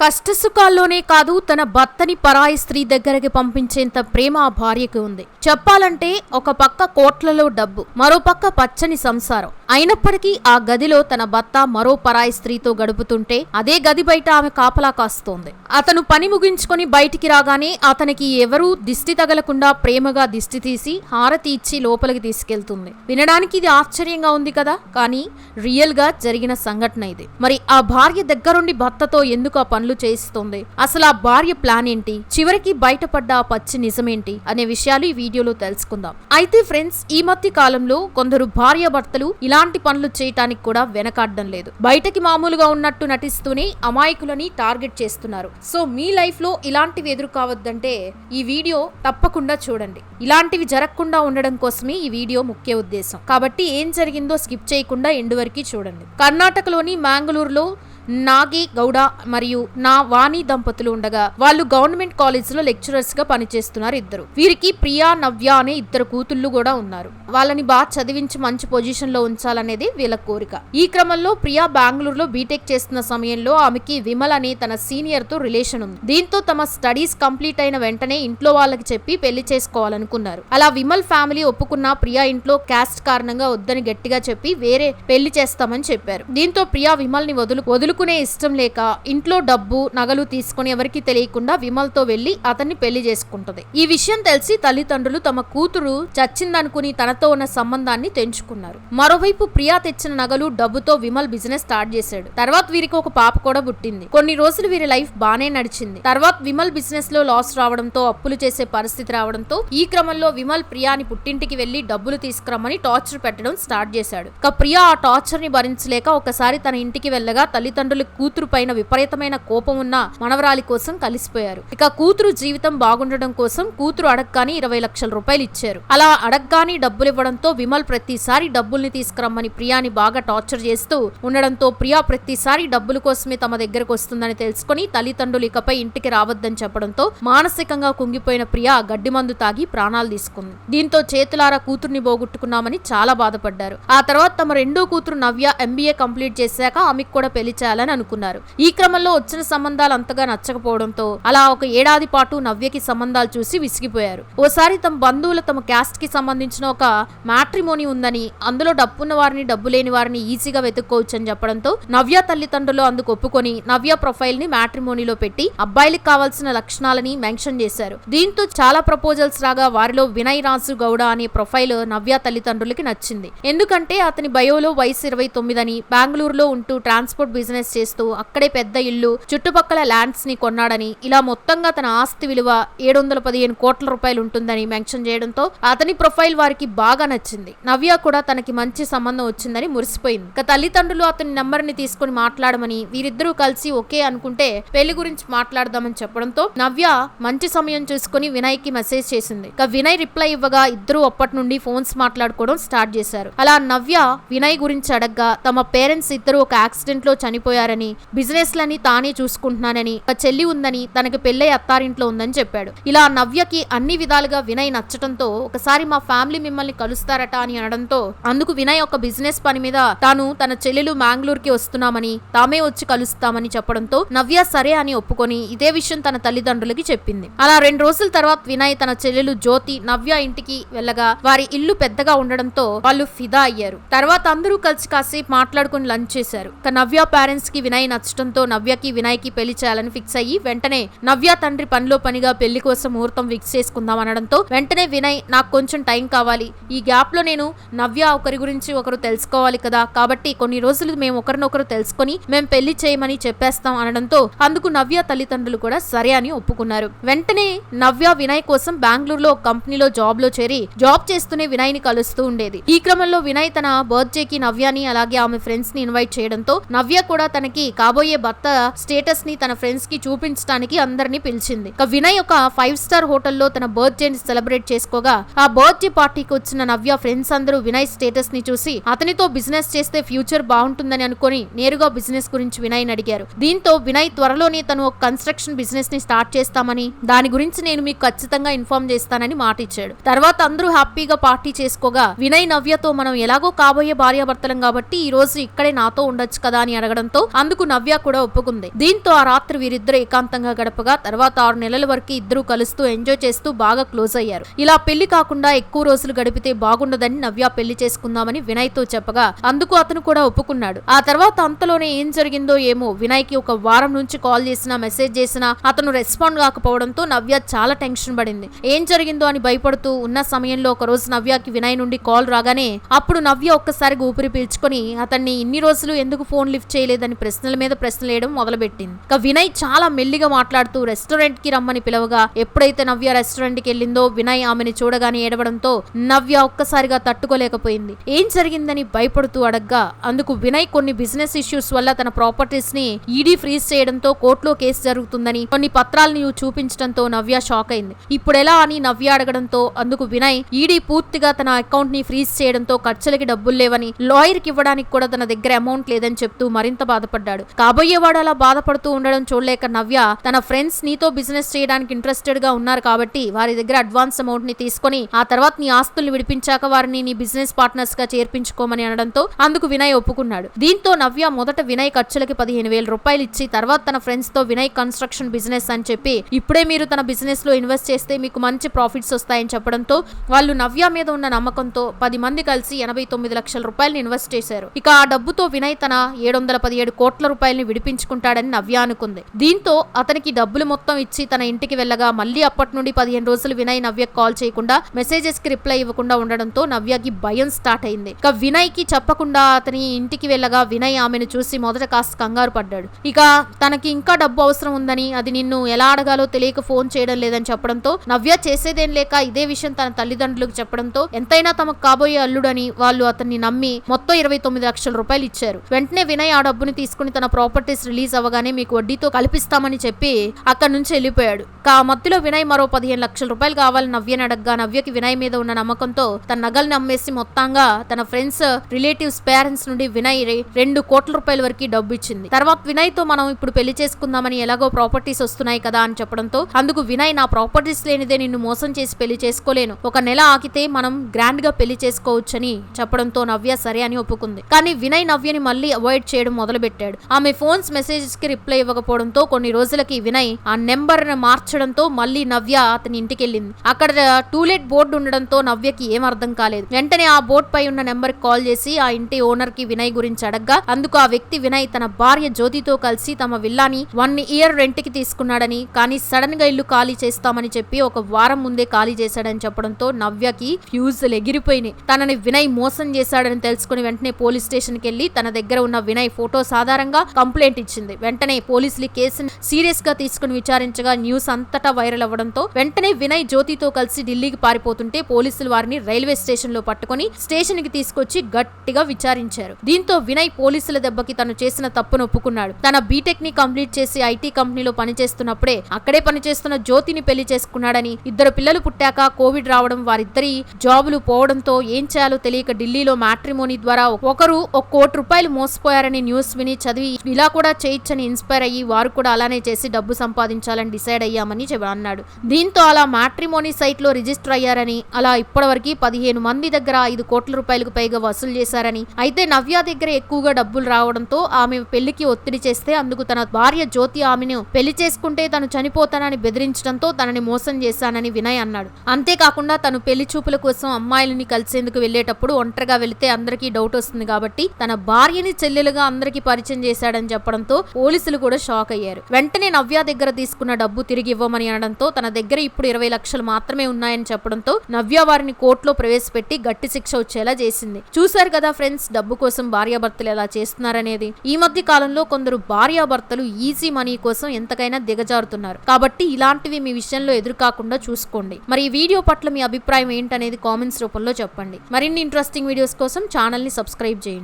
కష్టసుఖాల్లోనే కాదు తన భర్తని పరాయి స్త్రీ దగ్గరికి పంపించేంత ప్రేమ ఆ భార్యకి ఉంది. చెప్పాలంటే ఒక పక్క కోట్లలో డబ్బు మరోపక్క పచ్చని సంసారం. అయినప్పటికీ ఆ గదిలో తన భర్త మరో పరాయి స్త్రీతో గడుపుతుంటే అదే గది బయట ఆమె కాపలా కాస్తోంది. అతను పని ముగించుకొని బయటికి రాగానే అతనికి ఎవరూ దిష్టి తగలకుండా ప్రేమగా దిష్టి తీసి హారతి ఇచ్చి లోపలికి తీసుకెళ్తుంది. వినడానికి ఇది ఆశ్చర్యంగా ఉంది కదా? కానీ రియల్గా జరిగిన సంఘటన ఇది. మరి ఆ భార్య దగ్గరుండి భర్తతో ఎందుకు ఆ పనులు చేయిస్తోంది. అసలు ఆ భార్య ప్లాన్ ఏంటి? చివరికి బయటపడ్డ ఆ పచ్చి నిజమేంటి? అనే విషయాలు ఈ వీడియోలో తెలుసుకుందాం. అయితే ఫ్రెండ్స్ ఈ మధ్య కాలంలో కొందరు భార్య భర్తలు ఇలాంటి పనులు చేయటానికి కూడా వెనకాడడం లేదు. బయటకి మామూలుగా ఉన్నట్టు నటిస్తూనే అమాయకులని టార్గెట్ చేస్తున్నారు. సో మీ లైఫ్లో ఇలాంటివి ఎదురు కావద్దంటే ఈ వీడియో తప్పకుండా చూడండి. ఇలాంటివి జరగకుండా ఉండడం కోసమే ఈ వీడియో ముఖ్య ఉద్దేశం. కాబట్టి ఏం జరిగిందో స్కిప్ చేయకుండా ఎండు వరకు చూడండి. కర్ణాటకలోని మ్యాంగళూరులో నాగి గౌడ మరియు నా వాణి దంపతులు ఉండగా వాళ్ళు గవర్నమెంట్ కాలేజీలో లెక్చరర్స్గా పనిచేస్తున్నారు ఇద్దరు. వీరికి ప్రియా నవ్య అనే ఇద్దరు కూతుళ్ళు కూడా ఉన్నారు. వాళ్ళని బాగా చదివించి మంచి పొజిషన్లో ఉంచాలనేది వీళ్ళ కోరిక. ఈ క్రమంలో ప్రియా బెంగళూరులో బీటెక్ చేస్తున్న సమయంలో ఆమెకి విమల్ అనే తన సీనియర్తో రిలేషన్ ఉంది. దీంతో తమ స్టడీస్ కంప్లీట్ అయిన వెంటనే ఇంట్లో వాళ్ళకి చెప్పి పెళ్ళి చేసుకోవాలనుకున్నారు. అలా విమల్ ఫ్యామిలీ ఒప్పుకున్న ప్రియా ఇంట్లో క్యాస్ట్ కారణంగా వద్దని గట్టిగా చెప్పి వేరే పెళ్ళి చేస్తామని చెప్పారు. దీంతో ప్రియా విమల్ని వదులు వదులుకునే ఇష్టం లేక ఇంట్లో డబ్బు నగలు తీసుకుని ఎవరికి తెలియకుండా విమల్తో వెళ్ళి అతన్ని పెళ్ళి చేసుకుంటది. ఈ విషయం తెలిసి తల్లిదండ్రులు తమ కూతురు చచ్చిందనుకుని తనతో ఉన్న సంబంధాన్ని తెంచుకున్నారు. మరోవైపు ప్రియా తెచ్చిన నగలు డబ్బుతో విమల్ బిజినెస్ స్టార్ట్ చేశాడు. తర్వాత వీరికి ఒక పాప కూడా పుట్టింది. కొన్ని రోజులు వీరి లైఫ్ బానే నడిచింది. తర్వాత విమల్ బిజినెస్లో లాస్ రావడంతో అప్పులు చేసే పరిస్థితి రావడంతో ఈ క్రమంలో విమల్ ప్రియాని పుట్టింటికి వెళ్ళి డబ్బులు తీసుకురమ్మని టార్చర్ పెట్టడం స్టార్ట్ చేశాడు. ఇక ప్రియా ఆ టార్చర్ని భరించలేక ఒకసారి తన ఇంటికి వెళ్ళగా తల్లిదండ్రులు కూతురు పైన విపరీతమైన కోపం ఉన్న మనవరాలి కోసం కలిసిపోయారు. ఇక కూతురు జీవితం బాగుండడం కోసం కూతురు అడగగానే ఇరవై లక్షల రూపాయలు ఇచ్చారు. అలా అడగగానే డబ్బులు ఇవ్వడంతో విమల్ ప్రతిసారి డబ్బుల్ని తీసుకురమ్మని ప్రియాని బాగా టార్చర్ చేస్తూ ఉండడంతో ప్రియా ప్రతిసారి డబ్బుల కోసమే తమ దగ్గరకు వస్తుందని తెలుసుకుని తల్లిదండ్రులు ఇకపై ఇంటికి రావద్దని చెప్పడంతో మానసికంగా కుంగిపోయిన ప్రియా గడ్డి మందు తాగి ప్రాణాలు తీసుకుంది. దీంతో చేతులారా కూతుర్ని పోగొట్టుకున్నామని చాలా బాధపడ్డారు. ఆ తర్వాత తమ రెండో కూతురు నవ్య ఎంబీఏ కంప్లీట్ చేశాక ఆమెకు కూడా పెళ్ళి చేయాలని అనుకున్నారు. ఈ క్రమంలో వచ్చిన సంబంధాలు అంతగా నచ్చకపోవడంతో అలా ఒక ఏడాది పాటు నవ్యకి సంబంధాలు చూసి విసిగిపోయారు. ఓసారి తమ బంధువులు తమ క్యాస్ట్కి సంబంధించిన ఒక మ్యాట్రిమోని ఉందని అందులో డబ్బున్న వారిని డబ్బు లేని వారిని ఈజీగా వెతుక్కోవచ్చు అని చెప్పడంతో నవ్య తల్లిదండ్రులు అందుకు ఒప్పుకొని నవ్య ప్రొఫైల్ని మ్యాట్రిమోనీలో పెట్టి అబ్బాయిలకు కావాల్సిన లక్షణాలని మెన్షన్ చేశారు. దీంతో చాలా ప్రపోజల్స్ రాగా వారిలో వినయ్ రాజు గౌడ అనే ప్రొఫైల్ నవ్య తల్లిదండ్రులకి నచ్చింది. ఎందుకంటే అతని బయోలో వయసు ఇరవై తొమ్మిదని బెంగళూరులో ఉంటూ ట్రాన్స్పోర్ట్ బిజినెస్ చేస్తూ అక్కడే పెద్ద ఇల్లు చుట్టుపక్కల ల్యాండ్స్ని కొన్నాడని ఇలా మొత్తంగా తన ఆస్తి విలువ ఏడు వందల పదిహేను కోట్ల రూపాయలు ఉంటుందని మెన్షన్ చేయడంతో అతని ప్రొఫైల్ వారికి బాగా నచ్చింది. నవ్య కూడా తనకి మంచి సంబంధం వచ్చిందని మురిసిపోయింది. ఇక తల్లిదండ్రులు అతని నంబర్ని తీసుకుని మాట్లాడమని వీరిద్దరూ కలిసి ఒకే అనుకుంటే పెళ్ళి గురించి మాట్లాడదామని చెప్పడంతో నవ్య మంచి సమయం చూసుకుని వినయ్కి మెసేజ్ చేసింది. ఇక వినయ్ రిప్లై ఇవ్వగా ఇద్దరు అప్పటి నుండి ఫోన్స్ మాట్లాడుకోవడం స్టార్ట్ చేశారు. అలా నవ్య వినయ్ గురించి అడగ్గా తమ పేరెంట్స్ ఇద్దరు ఒక యాక్సిడెంట్లో చనిపోయారని బిజినెస్ లని తానే చూసుకుంటున్నానని ఒక చెల్లి ఉందని తనకి పెళ్ళై అత్తారింట్లో ఉందని చెప్పాడు. ఇలా నవ్యకి అన్ని విధాలుగా వినయ్ నచ్చటంతో ఒకసారి మా ఫ్యామిలీ మిమ్మల్ని కలుస్తారట అని అనడంతో అందుకు వినయ్ ఒక బిజినెస్ పని మీద తాను తన చెల్లెలు మ్యాంగ్లూర్కి వస్తున్నామని తామే వచ్చి కలుస్తామని చెప్పడంతో నవ్య సరే అని ఒప్పుకొని ఇదే విషయం తన తల్లిదండ్రులకి చెప్పింది. అలా రెండు రోజుల తర్వాత వినయ్ తన చెల్లెలు జ్యోతి నవ్య ఇంటికి వెళ్ళగా వారి ఇల్లు పెద్దగా ఉండడంతో వాళ్ళు ఫిదా అయ్యారు. తర్వాత అందరూ కలిసి కాసేపు మాట్లాడుకుని లంచ్ చేశారు. నవ్య పేరెంట్స్ కి వినయ్ నచ్చడంతో నవ్యకి వినయ్కి పెళ్ళి చేయాలని ఫిక్స్ అయ్యి వెంటనే నవ్య తండ్రి పనిలో పనిగా పెళ్ళి కోసం ముహూర్తం ఫిక్స్ చేసుకుందాం అనడంతో వెంటనే వినయ్ నాకు కొంచెం టైం కావాలి. ఈ గ్యాప్లో నేను నవ్య ఒకరి గురించి ఒకరు తెలుసుకోవాలి కదా. కాబట్టి కొన్ని రోజులు మేము ఒకరినొకరు తెలుసుకొని మేము పెళ్ళి చేయమని చెప్పేస్తాం అనడంతో అందుకు నవ్య తల్లిదండ్రులు కూడా సరే అని ఒప్పుకున్నారు. వెంటనే నవ్య వినయ్ కోసం బెంగళూరులో ఒక కంపెనీలో జాబ్లో చేరి జాబ్ చేస్తూనే వినయ్ని కలుస్తూ ఉండేది. ఈ క్రమంలో వినయ్ తన బర్త్డే కి నవ్యాని అలాగే ఆమె ఫ్రెండ్స్ని ఇన్వైట్ చేయడంతో నవ్య కూడా తనకి కాబోయే భర్త స్టేటస్ని తన ఫ్రెండ్స్కి చూపించడానికి అందరినీ పిలిచింది. ఇక వినయ్ ఒక ఫైవ్ స్టార్ హోటల్లో తన బర్త్డే ని సెలబ్రేట్ చేసుకోగా ఆ బర్త్డే పార్టీకి వచ్చిన నవ్య ఫ్రెండ్స్ అందరూ వినయ్ స్టేటస్ని చూసి అతనితో బిజినెస్ చేస్తే ఫ్యూచర్ బాగుంటుందని అనుకొని నేరుగా బిజినెస్ గురించి వినయ్ అడిగారు. దీంతో వినయ్ త్వరలోనే తను ఒక కన్స్ట్రక్షన్ బిజినెస్ని స్టార్ట్ చేస్తామని దాని గురించి నేను మీకు ఖచ్చితంగా ఇన్ఫార్మ్ చేస్తానని మాట ఇచ్చాడు తర్వాత అందరూ హ్యాపీగా పార్టీ చేసుకోగా వినయ్ నవ్యతో మనం ఎలాగో కాబోయే భార్యాభర్తలం కాబట్టి ఈ రోజు ఇక్కడే నాతో ఉండొచ్చు కదా అని అడగడంతో చెప్పడంతో అందుకు నవ్య కూడా ఒప్పుకుంది. దీంతో ఆ రాత్రి వీరిద్దరు ఏకాంతంగా గడపగా తర్వాత ఆరు నెలల వరకు ఇద్దరు కలుస్తూ ఎంజాయ్ చేస్తూ బాగా క్లోజ్ అయ్యారు. ఇలా పెళ్ళి కాకుండా ఎక్కువ రోజులు గడిపితే బాగుండదని నవ్య పెళ్ళి చేసుకుందామని వినయ్తో చెప్పగా అందుకు అతను కూడా ఒప్పుకున్నాడు. ఆ తర్వాత అంతలోనే ఏం జరిగిందో ఏమో వినయ్కి ఒక వారం నుంచి కాల్ చేసినా మెసేజ్ చేసినా అతను రెస్పాండ్ కాకపోవడంతో నవ్య చాలా టెన్షన్ పడింది. ఏం జరిగిందో అని భయపడుతూ ఉన్న సమయంలో ఒక రోజు నవ్యకి వినయ్ నుండి కాల్ రాగానే అప్పుడు నవ్య ఒక్కసారి ఊపిరి పీల్చుకొని అతన్ని ఇన్ని రోజులు ఎందుకు ఫోన్ లిఫ్ట్ చేయలేదని ప్రశ్నల మీద ప్రశ్నలు వేయడం మొదలుపెట్టింది. ఇక వినయ్ చాలా మెల్లిగా మాట్లాడుతూ రెస్టారెంట్కి రమ్మని పిలవగా ఎప్పుడైతే నవ్య రెస్టారెంట్కి వెళ్ళిందో వినయ్ ఆమెను చూడగానే ఏడవడంతో నవ్య ఒక్కసారిగా తట్టుకోలేకపోయింది. ఏం జరిగిందని భయపడుతూ అడగ్గా అందుకు వినయ్ కొన్ని బిజినెస్ ఇష్యూస్ వల్ల తన ప్రాపర్టీస్ని ఈడీ ఫ్రీజ్ చేయడంతో కోర్టులో కేసు జరుగుతుందని కొన్ని పత్రాలని చూపించడంతో నవ్య షాక్ అయింది. ఇప్పుడెలా అని నవ్య అడగడంతో అందుకు వినయ్ ఈడీ పూర్తిగా తన అకౌంట్ని ఫ్రీజ్ చేయడంతో ఖర్చులకి డబ్బులు లేవని లాయర్కి ఇవ్వడానికి కూడా తన దగ్గర అమౌంట్ లేదని చెప్తూ మరింత బాధపడ్డాడు. కాబోయేవాడు అలా బాధపడుతూ ఉండడం చూడలేక నవ్య తన ఫ్రెండ్స్ నీతో బిజినెస్ చేయడానికి ఇంట్రెస్టెడ్గా ఉన్నారు కాబట్టి వారి దగ్గర అడ్వాన్స్ అమౌంట్ని తీసుకొని ఆ తర్వాత నీ ఆస్తుల్ని విడిపించాక వారిని నీ బిజినెస్ పార్ట్నర్స్గా చేర్పించుకోమని అనడంతో అందుకు వినయ్ ఒప్పుకున్నాడు. దీంతో నవ్య మొదట వినయ్ ఖర్చులకి పదిహేను వేల రూపాయలు ఇచ్చి తర్వాత తన ఫ్రెండ్స్తో వినయ్ కన్స్ట్రక్షన్ బిజినెస్ అని చెప్పి ఇప్పుడే మీరు తన బిజినెస్లో ఇన్వెస్ట్ చేస్తే మీకు మంచి ప్రాఫిట్స్ వస్తాయని చెప్పడంతో వాళ్ళు నవ్య మీద ఉన్న నమ్మకంతో పది మంది కలిసి ఎనభై తొమ్మిది లక్షల రూపాయలు ఇన్వెస్ట్ చేశారు. ఇక ఆ డబ్బుతో వినయ్ తన ఏడు వందల పదిహేడు కోట్ల రూపాయలని విడిపించుకుంటాడని నవ్య అనుకుంది. దీంతో అతనికి డబ్బులు మొత్తం ఇచ్చి తన ఇంటికి వెళ్ళగా మళ్ళీ అప్పటి నుండి పదిహేను రోజులు వినయ్ నవ్యకు కాల్ చేయకుండా మెసేజెస్కి రిప్లై ఇవ్వకుండా ఉండడంతో నవ్యకి భయం స్టార్ట్ అయింది. ఇక వినయ్కి చెప్పకుండా అతని ఇంటికి వెళ్ళగా వినయ్ ఆమెను చూసి మొదట కాస్త కంగారు పడ్డాడు. ఇక తనకి ఇంకా డబ్బు అవసరం ఉందని అది నిన్ను ఎలా అడగాలో తెలియక ఫోన్ చేయడం లేదని చెప్పడంతో నవ్య చేసేదేం లేక ఇదే విషయం తన తల్లిదండ్రులకు చెప్పడంతో ఎంతైనా తమకు కాబోయే అల్లుడని వాళ్ళు అతన్ని నమ్మి మొత్తం ఇరవై తొమ్మిది లక్షల రూపాయలు ఇచ్చారు. వెంటనే వినయ్ ఆ డబ్బుని తీసుకుని తన ప్రాపర్టీస్ రిలీజ్ అవ్వగానే మీకు వడ్డీతో కల్పిస్తామని చెప్పి అక్కడి నుంచి వెళ్ళిపోయాడు. కా మత్తులో వినయ్ మరో పదిహేను లక్షల రూపాయలు కావాలని నవ్యని అడగ్గా నవ్యకి వినయ్ మీద ఉన్న నమ్మకంతో తన నగల్ని అమ్మేసి మొత్తంగా తన ఫ్రెండ్స్ రిలేటివ్స్ పేరెంట్స్ నుండి వినయ్ రెండు కోట్ల రూపాయల వరకు డబ్బు ఇచ్చింది. తర్వాత వినయ్తో మనం ఇప్పుడు పెళ్ళి చేసుకుందామని ఎలాగో ప్రాపర్టీస్ వస్తున్నాయి కదా అని చెప్పడంతో అందుకు వినయ్ నా ప్రాపర్టీస్ లేనిదే నిన్ను మోసం చేసి పెళ్ళి చేసుకోలేను. ఒక నెల ఆగితే మనం గ్రాండ్గా పెళ్ళి చేసుకోవచ్చని చెప్పడంతో నవ్య సరే అని ఒప్పుకుంది. కానీ వినయ్ నవ్యని మళ్ళీ అవాయిడ్ చేయడం మొదలు పెట్టాడు. ఆమె ఫోన్స్ మెసేజెస్కి రిప్లై ఇవ్వకపోవడంతో కొన్ని రోజులకి వినయ్ ఆ నెంబర్ మార్చడంతో మళ్ళీ నవ్య అతని ఇంటికి వెళ్ళింది అక్కడ టూలెట్ బోర్డు ఉండడంతో నవ్యకి ఏం అర్థం కాలేదు. వెంటనే ఆ బోర్డు పై ఉన్న నెంబర్కి కాల్ చేసి ఆ ఇంటి ఓనర్కి వినయ్ గురించి అడగ్గా అందుకు ఆ వ్యక్తి వినయ్ తన భార్య జ్యోతితో కలిసి తమ విల్లాని వన్ ఇయర్ రెంట్కి తీసుకున్నాడని కానీ సడన్గా ఇల్లు ఖాళీ చేస్తామని చెప్పి ఒక వారం ముందే ఖాళీ చేశాడని చెప్పడంతో నవ్యకి ఫ్యూజులు ఎగిరిపోయినాయి. తనని వినయ్ మోసం చేశాడని తెలుసుకుని వెంటనే పోలీస్ స్టేషన్కి తన దగ్గర ఉన్న వినయ్ ఫోటోస్ సాధారణంగా కంప్లైంట్ ఇచ్చింది. వెంటనే పోలీసులు కేసును సీరియస్గా తీసుకుని విచారించగా న్యూస్ అంతటా వైరల్ అవ్వడంతో వెంటనే వినయ్ జ్యోతితో కలిసి ఢిల్లీకి పారిపోతుంటే పోలీసులు వారిని రైల్వే స్టేషన్లో పట్టుకుని స్టేషన్కి తీసుకొచ్చి గట్టిగా విచారించారు. దీంతో వినయ్ పోలీసుల దెబ్బకి తను చేసిన తప్పును ఒప్పుకున్నాడు. తన బీటెక్ని కంప్లీట్ చేసి ఐటీ కంపెనీలో పనిచేస్తున్నప్పుడే అక్కడే పనిచేస్తున్న జ్యోతిని పెళ్ళి చేసుకున్నాడని ఇద్దరు పిల్లలు పుట్టాక కోవిడ్ రావడం వారిద్దరి జాబులు పోవడంతో ఏం చేయాలో తెలియక ఢిల్లీలో మ్యాట్రిమోనీ ద్వారా ఒకరు ఒక కోటి రూపాయలు మోసపోయారని న్యూస్ విని చదివి ఇలా కూడా చేయొచ్చని ఇన్స్పైర్ అయ్యి వారు కూడా అలానే చేసి డబ్బు సంపాదించాలని డిసైడ్ అయ్యామని అన్నాడు. దీంతో అలా మ్యాట్రిమోనీ సైట్లో రిజిస్టర్ అయ్యారని అలా ఇప్పటివరకు పదిహేను మంది దగ్గర ఐదు కోట్ల రూపాయలకు పైగా వసూలు చేశారని. అయితే నవ్య దగ్గర ఎక్కువగా డబ్బులు రావడంతో ఆమె పెళ్ళికి ఒత్తిడి చేస్తే అందుకు తన భార్య జ్యోతి ఆమెను పెళ్ళి చేసుకుంటే తను చనిపోతానని బెదిరించడంతో తనని మోసం చేశానని వినయ్ అన్నాడు. అంతేకాకుండా తను పెళ్ళి చూపుల కోసం అమ్మాయిలని కలిసేందుకు వెళ్ళేటప్పుడు ఒంటరిగా వెళితే అందరికీ డౌట్ వస్తుంది కాబట్టి తన భార్యని చెల్లెలుగా అందరికీ పరిచయం చేశాడని చెప్పడంతో పోలీసులు కూడా షాక్ అయ్యారు. వెంటనే నవ్య దగ్గర తీసుకున్న డబ్బు తిరిగి ఇవ్వమని అనడంతో తన దగ్గర ఇప్పుడు ఇరవై లక్షలు మాత్రమే ఉన్నాయని చెప్పడంతో నవ్య వారిని కోర్టులో ప్రవేశపెట్టి గట్టి శిక్ష వచ్చేలా చేసింది. చూశారు కదా ఫ్రెండ్స్ డబ్బు కోసం భార్యాభర్తలు ఎలా చేస్తున్నారనేది. ఈ మధ్య కాలంలో కొందరు భార్యాభర్తలు ఈజీ మనీ కోసం ఎంతకైనా దిగజారుతున్నారు. కాబట్టి ఇలాంటివి మీ విషయంలో ఎదురుకాకుండా చూసుకోండి. మరి ఈ వీడియో పట్ల మీ అభిప్రాయం ఏంటనేది కామెంట్స్ రూపంలో చెప్పండి. మరిన్ని ఇంట్రెస్టింగ్ వీడియోస్ కోసం ఛానల్ని సబ్స్క్రైబ్ చేయండి.